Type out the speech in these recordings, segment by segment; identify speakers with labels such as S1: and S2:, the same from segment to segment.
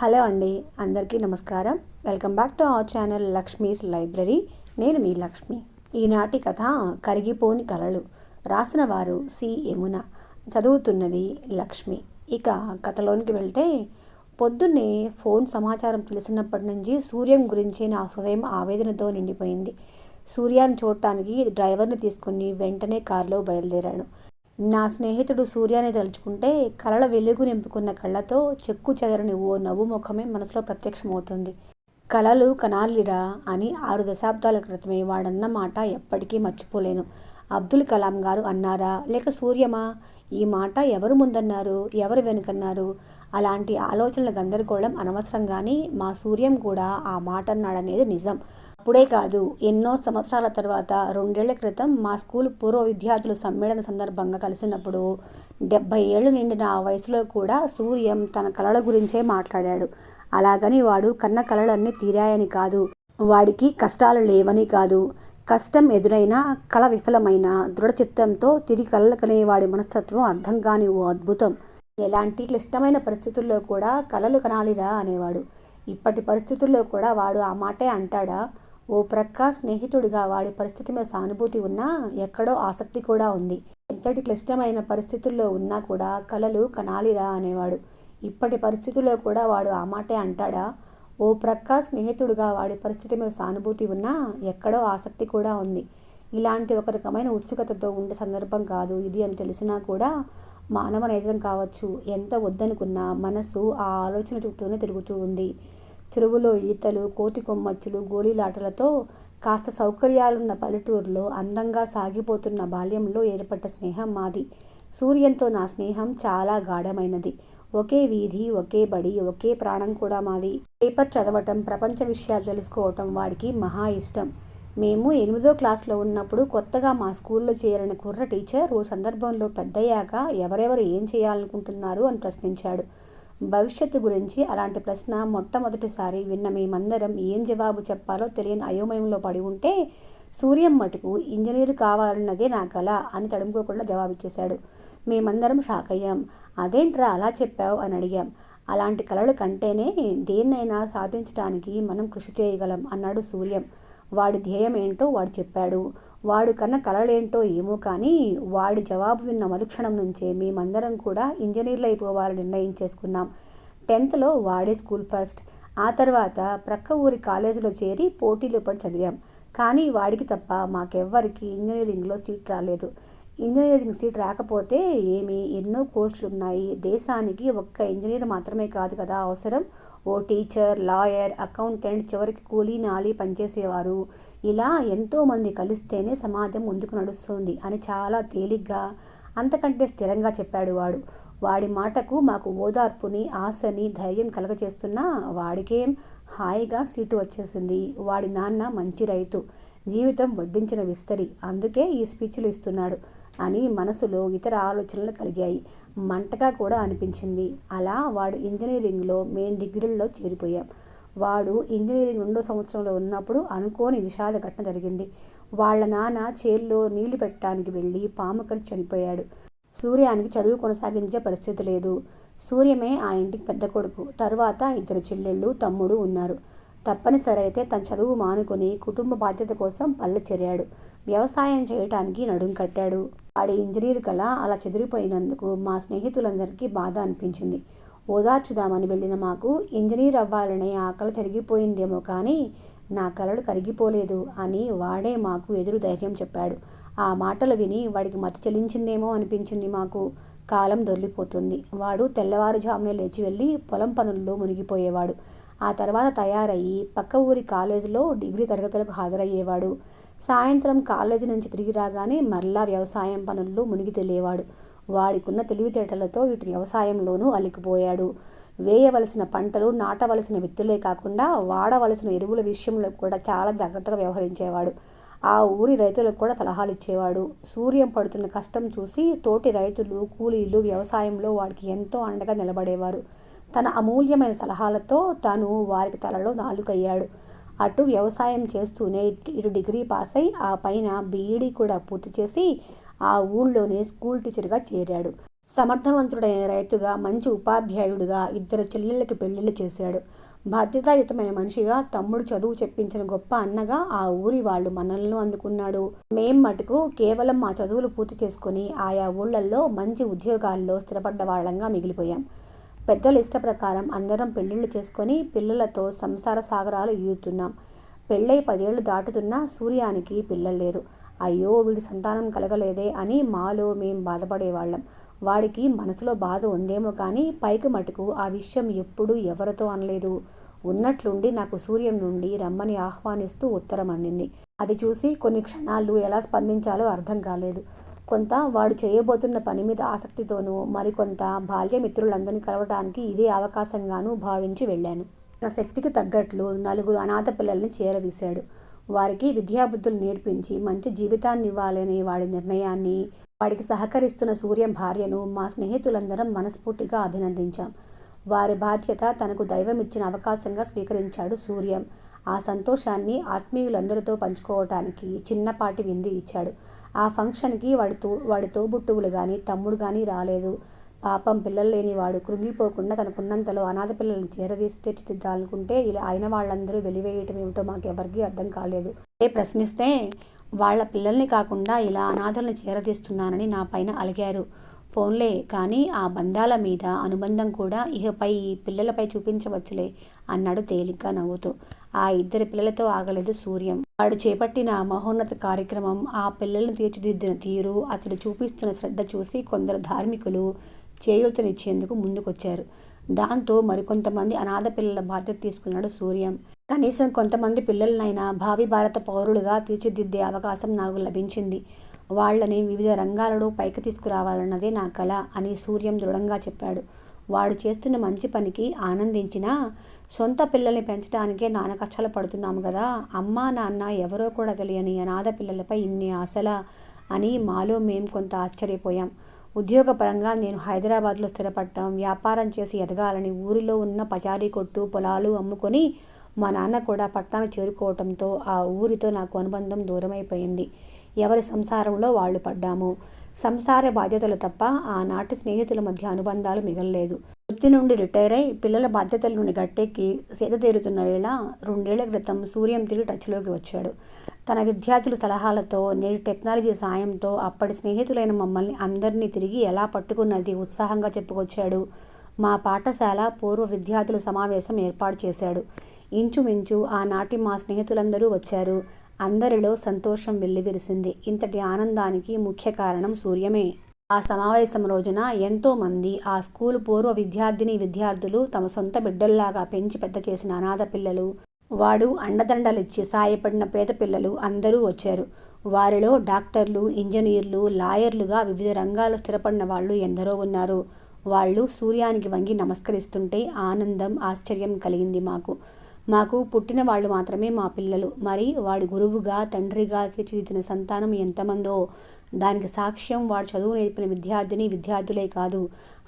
S1: Hello అండి అందరికీ నమస్కారం. Welcome back to our channel Lakshmi's library. నేను మీ లక్ష్మి. ఈనాటి కథ కరిగిపోని కలలు రాసిన వారు సి. యమున. చదువుతున్నది లక్ష్మి. ఇక కథలోనికి వెళ్తే పొద్దున్నే ఫోన్ సమాచారం తెలిసినప్పటి నుంచి సూర్యం గురించి నా హృదయం ఆవేదనతో నిండిపోయింది. సూర్యాన్ని చూడటానికి డ్రైవర్ని తీసుకుని వెంటనే కారులో బయలుదేరాను. నా స్నేహితుడు సూర్యాన్ని తలుచుకుంటే కళల వెలుగు నింపుకున్న కళ్ళతో చెక్కు చెదరని ఓ నవ్వు ముఖమే మనసులో ప్రత్యక్షమవుతుంది. కళలు కనాలిరా అని ఆరు దశాబ్దాల క్రితమే వాడన్న మాట ఎప్పటికీ మర్చిపోలేను. అబ్దుల్ కలాం గారు అన్నారా లేక సూర్యమా ఈ మాట ఎవరు ముందన్నారు ఎవరు వెనుకన్నారు అలాంటి ఆలోచనల గందరగోళం అనవసరం కానీ మా సూర్యం కూడా ఆ మాట అన్నాడనేది నిజం. అప్పుడే కాదు ఎన్నో సంవత్సరాల తర్వాత రెండేళ్ళ క్రితం మా స్కూల్ పూర్వ విద్యార్థుల సమ్మేళన సందర్భంగా కలిసినప్పుడు డెబ్బై ఏళ్ళు నిండిన ఆ వయసులో కూడా సూర్యం తన కళల గురించే మాట్లాడాడు. అలాగని వాడు కన్న కళలన్నీ తీరాయని కాదు వాడికి కష్టాలు లేవని కాదు. కష్టం ఎదురైనా కళ విఫలమైన దృఢచిత్తంతో తిరిగి కలలకనే వాడి మనస్తత్వం అర్థం కాని ఓ అద్భుతం. ఎలాంటి క్లిష్టమైన పరిస్థితుల్లో కూడా కలలు కనాలిరా అనేవాడు. ఇప్పటి పరిస్థితుల్లో కూడా వాడు ఆ మాటే అంటాడా? ఓ ప్రక్క స్నేహితుడిగా వాడి పరిస్థితి మీద సానుభూతి ఉన్నా ఎక్కడో ఆసక్తి కూడా ఉంది. ఎంతటి క్లిష్టమైన పరిస్థితుల్లో ఉన్నా కూడా కలలు కనాలిరా అనేవాడు. ఇప్పటి పరిస్థితుల్లో కూడా వాడు ఆ మాటే అంటాడా? ఓ ప్రక్క స్నేహితుడిగా వాడి పరిస్థితి మీద సానుభూతి ఉన్నా ఎక్కడో ఆసక్తి కూడా ఉంది. ఇలాంటి ఒక రకమైన ఉత్సుకతతో ఉండే సందర్భం కాదు ఇది అని తెలిసినా కూడా మానవ నైజం కావచ్చు. ఎంత వద్దనుకున్నా మనసు ఆ ఆలోచన చుట్టూనే తిరుగుతూ ఉంది. చెరువులో ఈతలు కోతి కొమ్మచ్చులు గోళీలాటలతో కాస్త సౌకర్యాలున్న పల్లెటూరులో అందంగా సాగిపోతున్న బాల్యంలో ఏర్పడ్డ స్నేహం మాది. సూర్యంతో నా స్నేహం చాలా గాఢమైనది. ఒకే వీధి ఒకే బడి ఒకే ప్రాణం కూడా మాది. పేపర్ చదవటం ప్రపంచ విషయాలు తెలుసుకోవటం వాడికి మహా ఇష్టం. మేము ఎనిమిదో క్లాస్లో ఉన్నప్పుడు కొత్తగా మా స్కూల్లో చేరిన కుర్ర టీచర్ ఓ సందర్భంలో పెద్దయ్యాక ఎవరెవరు ఏం చేయాలనుకుంటున్నారు అని ప్రశ్నించాడు. భవిష్యత్తు గురించి అలాంటి ప్రశ్న మొట్టమొదటిసారి విన్న మేమందరం ఏం జవాబు చెప్పాలో తెలియని అయోమయంలో పడి ఉంటే సూర్యం మటుకు ఇంజనీర్ కావాలన్నదే నా కళ అని తడుముకోకుండా జవాబిచ్చేశాడు. మేమందరం షాక్ అయ్యాం. అదేంట్రా అలా చెప్పావు? అని అడిగాం. అలాంటి కళలు కంటేనే దేన్నైనా సాధించడానికి మనం కృషి చేయగలం అన్నాడు సూర్యం. వాడి ధ్యేయం ఏంటో వాడు చెప్పాడు. వాడు కన్న కలలేంటో ఏమో కానీ వాడి జవాబు విన్న మరుక్షణం నుంచే మేమందరం కూడా ఇంజనీర్లు అయిపోవాలని నిర్ణయించేసుకున్నాం టెన్త్లో వాడే స్కూల్ ఫస్ట్. ఆ తర్వాత ప్రక్క ఊరి కాలేజీలో చేరి పోటీలు పడి చదివాం. కానీ వాడికి తప్ప మాకెవ్వరికి ఇంజనీరింగ్లో సీట్ రాలేదు. ఇంజనీరింగ్ సీట్ రాకపోతే ఏమి? ఎన్నో కోర్సులు ఉన్నాయి దేశానికి ఒక్క ఇంజనీర్ మాత్రమే కాదు కదా అవసరం. ఓ టీచర్ లాయర్ అకౌంటెంట్ చివరికి కూలీ నాలి పనిచేసేవారు. ఇలా ఎంతోమంది కలిస్తేనే సమాజం ముందుకు నడుస్తుంది అని చాలా తేలిగ్గా అంతకంటే స్థిరంగా చెప్పాడు వాడు. వాడి మాటకు మాకు ఓదార్పుని ఆశని ధైర్యం కలగచేస్తున్నా వాడికేం హాయిగా సీటు వచ్చేసింది. వాడి నాన్న మంచి రైతు. జీవితం వడ్డించిన విస్తరి. అందుకే ఈ స్పీచ్లు ఇస్తున్నాడు అని మనసులో ఇతర ఆలోచనలు కలిగాయి. మంటగా కూడా అనిపించింది. అలా వాడు ఇంజనీరింగ్లో మెయిన్ డిగ్రీల్లో చేరిపోయాం. వాడు ఇంజనీరింగ్ రెండో సంవత్సరంలో ఉన్నప్పుడు అనుకోని విషాద ఘటన జరిగింది. వాళ్ళ నాన్న చేల్లో నీళ్ళు పెట్టడానికి వెళ్ళి పాము కలిసి చనిపోయాడు. సూర్యానికి చదువు కొనసాగించే పరిస్థితి లేదు. సూర్యమే ఆ ఇంటికి పెద్ద కొడుకు. తరువాత ఇద్దరు చెల్లెళ్ళు తమ్ముడు ఉన్నారు. తప్పనిసరి అయితే తన చదువు మానుకొని కుటుంబ బాధ్యత కోసం పల్లె చేరాడు. వ్యవసాయం చేయటానికి నడుం కట్టాడు. వాడి ఇంజనీర్ కళ అలా చెదిరిపోయినందుకు మా స్నేహితులందరికీ బాధ అనిపించింది. ఓదార్చుదామని వెళ్ళిన మాకు ఇంజనీర్ అవ్వాలనే ఆకలి కళ కానీ నా కళలు కరిగిపోలేదు అని వాడే మాకు ఎదురు ధైర్యం చెప్పాడు. ఆ మాటలు విని వాడికి మతి చెల్లించిందేమో అనిపించింది మాకు. కాలం దొర్లిపోతుంది వాడు తెల్లవారుజామునే లేచి వెళ్ళి పొలం పనుల్లో మునిగిపోయేవాడు. ఆ తర్వాత తయారయ్యి పక్క ఊరి కాలేజీలో డిగ్రీ తరగతులకు హాజరయ్యేవాడు. సాయంత్రం కాలేజీ నుంచి తిరిగి రాగానే మరలా వ్యవసాయం పనుల్లో మునిగి తెలియవాడు. వాడికున్న తెలివితేటలతో ఇటు వ్యవసాయంలోనూ అలికిపోయాడు. వేయవలసిన పంటలు నాటవలసిన విత్తులే కాకుండా వాడవలసిన ఎరువుల విషయంలో కూడా చాలా జాగ్రత్తగా వ్యవహరించేవాడు. ఆ ఊరి రైతులకు కూడా సలహాలు ఇచ్చేవాడు సూర్యం పడుతున్న కష్టం చూసి తోటి రైతులు కూలీలు వ్యవసాయంలో వాడికి ఎంతో అండగా నిలబడేవారు. తన అమూల్యమైన సలహాలతో తాను వారికి తలలో నాలుకయ్యాడు అటు వ్యవసాయం చేస్తూనే ఇటు డిగ్రీ పాస్ అయి ఆ పైన బీఈడీ కూడా పూర్తి చేసి ఆ ఊళ్ళోనే స్కూల్ టీచర్గా చేరాడు. సమర్థవంతుడైన రైతుగా మంచి ఉపాధ్యాయుడిగా ఇద్దరు చెల్లెళ్ళకి పెళ్ళిళ్ళు చేశాడు. బాధ్యతాయుతమైన మనిషిగా తమ్ముడు చదువు చెప్పించిన గొప్ప అన్నగా ఆ ఊరి వాళ్ళు మనల్ని అందుకున్నాడు. మేం మటుకు కేవలం మా చదువులు పూర్తి చేసుకుని ఆయా ఊళ్ళల్లో మంచి ఉద్యోగాల్లో స్థిరపడ్డ వాళ్ళంగా మిగిలిపోయాం. పెద్దల ఇష్ట ప్రకారం అందరం పెళ్ళిళ్ళు చేసుకొని పిల్లలతో సంసార సాగరాలు ఈదుతున్నాం పెళ్ళై పదేళ్ళు దాటుతున్నా సూర్యానికి పిల్లలు లేరు. అయ్యో వీడి సంతానం కలగలేదే అని మాలో మేం బాధపడేవాళ్ళం. వాడికి మనసులో బాధ ఉందేమో కానీ పైకి మటుకు ఆ విషయం ఎప్పుడూ ఎవరితో అనలేదు. ఉన్నట్లుండి నాకు సూర్యం నుండి రమ్మని ఆహ్వానిస్తూ ఉత్తరం అందింది. అది చూసి కొన్ని క్షణాలు ఎలా స్పందించాలో అర్థం కాలేదు. కొంత వాడు చేయబోతున్న పని మీద ఆసక్తితోనూ మరికొంత బాల్యమిత్రులందరినీ కలవటానికి ఇదే అవకాశంగానూ భావించి వెళ్ళాను. నా శక్తికి తగ్గట్లు నలుగురు అనాథ పిల్లల్ని చేరదీశాడు. వారికి విద్యాబుద్ధులు నేర్పించి మంచి జీవితాన్ని ఇవ్వాలనే వాడి నిర్ణయాన్ని వాడికి సహకరిస్తున్న సూర్యం భార్యను మా స్నేహితులందరం మనస్ఫూర్తిగా అభినందించాం. వారి బాధ్యత తనకు దైవం ఇచ్చిన అవకాశంగా స్వీకరించాడు సూర్యం. ఆ సంతోషాన్ని ఆత్మీయులందరితో పంచుకోవటానికి చిన్నపాటి విందు ఇచ్చాడు. ఆ ఫంక్షన్కి వాడి తో వాడి తోబుట్టువులు కానీ తమ్ముడు కానీ రాలేదు. పాపం పిల్లలు లేనివాడు కృంగిపోకుండా తనకున్నంతలో అనాథ పిల్లల్ని చేరదీసి తీర్చిదిద్దాలనుకుంటే ఇలా అయిన వాళ్ళందరూ వెలివేయటం ఏమిటో మాకెవరికీ అర్థం కాలేదు. ఏ ప్రశ్నిస్తే వాళ్ళ పిల్లల్ని కాకుండా ఇలా అనాథల్ని చేరదీస్తున్నానని నా పైన అలిగారు. పోన్లే కానీ ఆ బంధాల మీద అనుబంధం కూడా ఇహపై ఈ పిల్లలపై చూపించవచ్చులే అన్నాడు తేలిగ్గా నవ్వుతూ. ఆ ఇద్దరి పిల్లలతో ఆగలేదు సూర్యం. వాడు చేపట్టిన మహోన్నత కార్యక్రమం ఆ పిల్లలను తీర్చిదిద్దిన తీరు అతడు చూపిస్తున్న శ్రద్ధ చూసి కొందరు ధార్మికులు చేయూతనిచ్చేందుకు ముందుకొచ్చారు. దాంతో మరికొంతమంది అనాథ పిల్లల బాధ్యత తీసుకున్నాడు సూర్యం. కనీసం కొంతమంది పిల్లలనైనా భావి భారత పౌరులుగా తీర్చిదిద్దే అవకాశం నాకు లభించింది. వాళ్ళని వివిధ రంగాలలో పైకి తీసుకురావాలన్నదే నా కళ అని సూర్యం దృఢంగా చెప్పాడు. వాడు చేస్తున్న మంచి పనికి ఆనందించినా సొంత పిల్లల్ని పెంచడానికే నాన్న కష్టాలు పడుతున్నాము కదా. అమ్మా నాన్న ఎవరో కూడా తెలియని అనాథ పిల్లలపై ఇన్ని ఆశల అని మాలో మేం కొంత ఆశ్చర్యపోయాం. ఉద్యోగపరంగా నేను హైదరాబాద్లో స్థిరపడటం వ్యాపారం చేసి ఎదగాలని ఊరిలో ఉన్న పచారీ కొట్టు పొలాలు అమ్ముకొని మా నాన్న కూడా పట్టణానికి చేరుకోవటంతో ఆ ఊరితో నాకు అనుబంధం దూరమైపోయింది. ఎవరి సంసారంలో వాళ్ళు పడ్డాము? సంసార బాధ్యతలు తప్ప ఆనాటి స్నేహితుల మధ్య అనుబంధాలు మిగలలేదు. వృత్తి నుండి రిటైర్ అయి పిల్లల బాధ్యతల నుండి గట్టెక్కి సేద తీరుతున్న వేళ రెండేళ్ళ క్రితం సూర్యం తిరిగి టచ్లోకి వచ్చాడు. తన విద్యార్థుల సలహాలతో నేటి టెక్నాలజీ సాయంతో అప్పటి స్నేహితులైన మమ్మల్ని అందరినీ తిరిగి ఎలా పట్టుకున్నది ఉత్సాహంగా చెప్పుకొచ్చాడు. మా పాఠశాల పూర్వ విద్యార్థుల సమావేశం ఏర్పాటు చేశాడు. ఇంచుమించు ఆనాటి మా స్నేహితులందరూ వచ్చారు. అందరిలో సంతోషం వెల్లివిరిసింది. ఇంతటి ఆనందానికి ముఖ్య కారణం సూర్యమే. ఆ సమావేశం రోజున ఎంతోమంది ఆ స్కూల్ పూర్వ విద్యార్థిని విద్యార్థులు తమ సొంత బిడ్డల్లాగా పెంచి పెద్ద చేసిన అనాథ పిల్లలు వాడు అండదండలిచ్చి సాయపడిన పేద పిల్లలు అందరూ వచ్చారు. వారిలో డాక్టర్లు ఇంజనీర్లు లాయర్లుగా వివిధ రంగాలు స్థిరపడిన వాళ్ళు ఎందరో ఉన్నారు. వాళ్ళు సూర్యానికి వంగి నమస్కరిస్తుంటే ఆనందం ఆశ్చర్యం కలిగింది మాకు. మాకు పుట్టిన వాళ్ళు మాత్రమే మా పిల్లలు. మరి వాడి గురువుగా తండ్రిగా తీర్చిదిద్దిన సంతానం ఎంతమందో దానికి సాక్ష్యం వాడు చదువు నేర్పిన విద్యార్థిని విద్యార్థులే కాదు.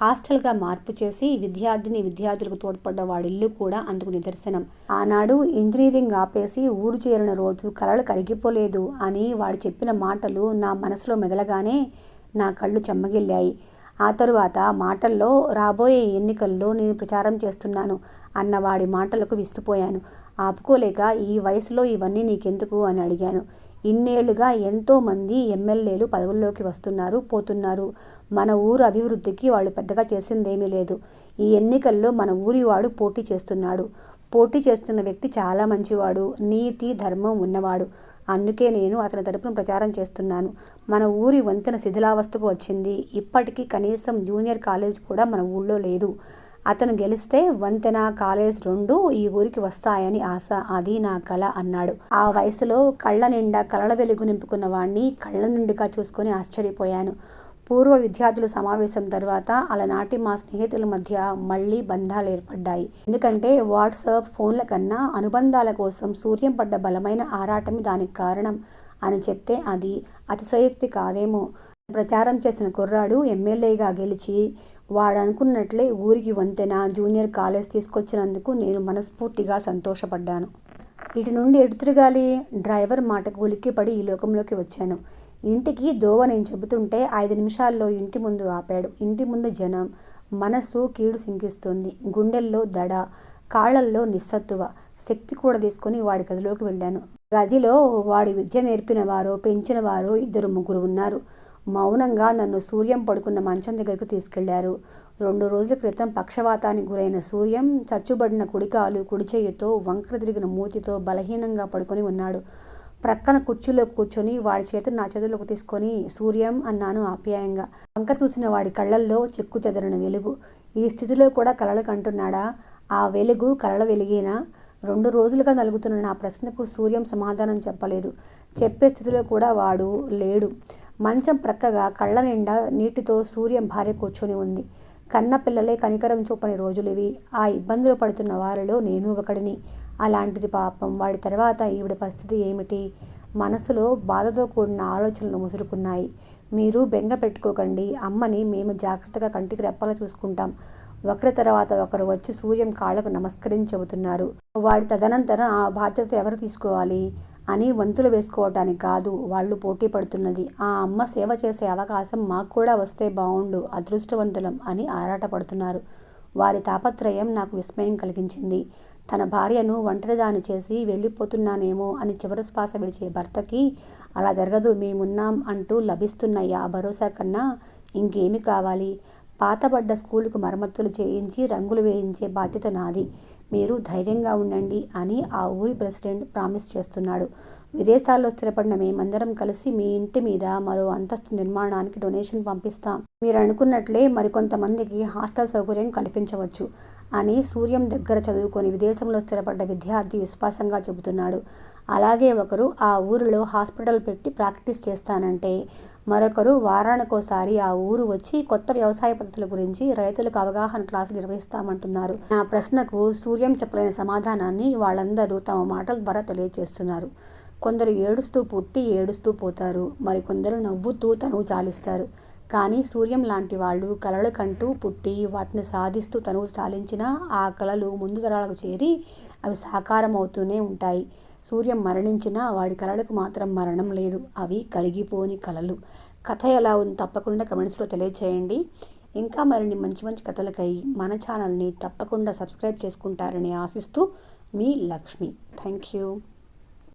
S1: హాస్టల్గా మార్పు చేసి విద్యార్థిని విద్యార్థులకు తోడ్పడ్డ వాడిల్లు కూడా అందుకు నిదర్శనం. ఆనాడు ఇంజనీరింగ్ ఆపేసి ఊరు చేరిన రోజు కలలు కరిగిపోలేదు అని వాడు చెప్పిన మాటలు నా మనసులో మెదలగానే నా కళ్ళు చెమ్మగిల్లాయి. ఆ తరువాత మాటల్లో రాబోయే ఎన్నికల్లో నేను ప్రచారం చేస్తున్నాను. అన్న వాడి మాటలకు విస్తుపోయాను. ఆపుకోలేక ఈ వయసులో ఇవన్నీ నీకెందుకు అని అడిగాను. ఇన్నేళ్ళుగా ఎంతోమంది ఎమ్మెల్యేలు పదవుల్లోకి వస్తున్నారు పోతున్నారు. మన ఊరు అభివృద్ధికి వాళ్ళు పెద్దగా చేసిందేమీ లేదు. ఈ ఎన్నికల్లో మన ఊరి వాడు పోటీ చేస్తున్నాడు. పోటీ చేస్తున్న వ్యక్తి చాలా మంచివాడు నీతి ధర్మం ఉన్నవాడు. అందుకే నేను అతని తరపున ప్రచారం చేస్తున్నాను. మన ఊరి వంతెన శిథిలావస్థకు వచ్చింది. ఇప్పటికీ కనీసం జూనియర్ కాలేజ్ కూడా మన ఊళ్ళో లేదు. అతను గెలిస్తే వంతెన కాలేజ్ రెండు ఈ ఊరికి వస్తాయని ఆశ. అది నా కళ అన్నాడు. ఆ వయసులో కళ్ళ నిండా కళల వెలుగు నింపుకున్న వాణ్ణి కళ్ళ నిండుగా చూసుకొని ఆశ్చర్యపోయాను. పూర్వ విద్యార్థుల సమావేశం తర్వాత అలనాటి మా స్నేహితుల మధ్య మళ్ళీ బంధాలు ఏర్పడ్డాయి. ఎందుకంటే వాట్సాప్ ఫోన్ల కన్నా అనుబంధాల కోసం సూర్యం పడ్డ బలమైన ఆరాటమే దానికి కారణం అని చెప్తే అది అతిశయోక్తి కాదేమో. ప్రచారం చేసిన కుర్రాడు ఎమ్మెల్యేగా గెలిచి వాడు అనుకున్నట్లే ఊరికి వంతెన జూనియర్ కాలేజ్ తీసుకొచ్చినందుకు నేను మనస్ఫూర్తిగా సంతోషపడ్డాను. ఇటు నుండి ఎడుతురుగాలి డ్రైవర్ మాటకు ఉలిక్కిపడి ఈ లోకంలోకి వచ్చాను. ఇంటికి దోవ నేను చెబుతుంటే ఐదు నిమిషాల్లో ఇంటి ముందు ఆపాడు. ఇంటి ముందు జనం మనస్సు కీడు సింకిస్తుంది గుండెల్లో దడ కాళ్ళల్లో నిస్సత్తువ శక్తి కూడా తీసుకొని వాడి గదిలోకి వెళ్ళాను. గదిలో వాడి విద్య నేర్పిన వారు పెంచిన వారు ఇద్దరు ముగ్గురు ఉన్నారు. మౌనంగా నన్ను సూర్యం పడుకున్న మంచం దగ్గరకు తీసుకెళ్ళారు. రెండు రోజుల క్రితం పక్షవాతానికి గురైన సూర్యం చచ్చుబడిన కుడికాలు కుడిచేయితో వంకర తిరిగిన మూతితో బలహీనంగా పడుకొని ఉన్నాడు. ప్రక్కన కుర్చీలో కూర్చొని వాడి చేతిని నా చేతుల్లోకి తీసుకొని సూర్యం అన్నాను ఆప్యాయంగా. వంక చూసిన వాడి కళ్ళల్లో చెక్కు చెదరిన వెలుగు. ఈ స్థితిలో కూడా కలలు కంటున్నాడా? ఆ వెలుగు కలల వెలిగేనా? రెండు రోజులుగా నలుగుతున్న నా ప్రశ్నకు సూర్యం సమాధానం చెప్పలేదు. చెప్పే స్థితిలో కూడా వాడు లేడు. మంచం ప్రక్కగా కళ్ళ నిండా నీటితో సూర్యం భార్య కూర్చొని ఉంది. కన్న పిల్లలే కనికరం చూపని రోజులివి. ఆ ఇబ్బందులు పడుతున్న వారిలో నేను ఒకడిని. అలాంటిది పాపం. వాడి తర్వాత ఈవిడ పరిస్థితి ఏమిటి? మనసులో బాధతో కూడిన ఆలోచనలు ముసురుకున్నాయి. మీరు బెంగ పెట్టుకోకండి. అమ్మని మేము జాగ్రత్తగా కంటికి రెప్పలా చూసుకుంటాం. ఒకరి తర్వాత ఒకరు వచ్చి సూర్యం కాళ్ళకు నమస్కరించి చెబుతున్నారు. వాడి తదనంతరం ఆ బాధ్యత ఎవరు తీసుకోవాలి? అని వంతులు వేసుకోవటానికి కాదు వాళ్ళు పోటీ పడుతున్నది. ఆ అమ్మ సేవ చేసే అవకాశం మాకు కూడా వస్తే బాగుండు అదృష్టవంతులం అని ఆరాటపడుతున్నారు. వారి తాపత్రయం నాకు విస్మయం కలిగించింది. తన భార్యను ఒంటరిదాని చేసి వెళ్ళిపోతున్నానేమో అని చివరి శ్వాస విడిచే భర్తకి అలా జరగదు మేమున్నాం అంటూ లభిస్తున్న ఆ భరోసా కన్నా ఇంకేమి కావాలి? పాతబడ్డ స్కూలుకు మరమ్మతులు చేయించి రంగులు వేయించే బాధ్యత నాది. మీరు ధైర్యంగా ఉండండి అని ఆ ఊరి ప్రెసిడెంట్ ప్రామిస్ చేస్తున్నాడు. విదేశాల్లో స్థిరపడిన మేమందరం కలిసి మీ ఇంటి మీద మరో అంతస్తు నిర్మాణానికి డొనేషన్ పంపిస్తాం. మీరు అనుకున్నట్లే మరికొంతమందికి హాస్టల్ సౌకర్యం కల్పించవచ్చు. అని సూర్యం దగ్గర చదువుకొని విదేశంలో స్థిరపడ్డ విద్యార్థి విశ్వాసంగా చెబుతున్నాడు. అలాగే ఒకరు ఆ ఊరిలో హాస్పిటల్ పెట్టి ప్రాక్టీస్ చేస్తానంటే మరొకరు వారానికోసారి ఆ ఊరు వచ్చి కొత్త వ్యవసాయ పద్ధతుల గురించి రైతులకు అవగాహన క్లాసులు నిర్వహిస్తామంటున్నారు. నా ప్రశ్నకు సూర్యం చెప్పలేని సమాధానాన్ని వాళ్ళందరూ తమ మాటల ద్వారా తెలియజేస్తున్నారు కొందరు ఏడుస్తూ పుట్టి ఏడుస్తూ పోతారు. మరికొందరు నవ్వుతూ తనువు చాలిస్తారు కానీ సూర్యం లాంటి వాళ్ళు కలలు కంటూ పుట్టి వాటిని సాధిస్తూ తను చాలించిన ఆ కళలు ముందు తరాలకు చేరి అవి సాకారం అవుతూనే ఉంటాయి. సూర్యం మరణించినా వాడి కళలకు మాత్రం మరణం లేదు. అవి కరిగిపోని కళలు కథ ఎలా ఉంది తప్పకుండా కమెంట్స్లో తెలియచేయండి. ఇంకా మరిన్ని మంచి మంచి కథలకై మన ఛానల్ని తప్పకుండా సబ్స్క్రైబ్ చేసుకుంటారని ఆశిస్తూ మీ లక్ష్మి. Thank you.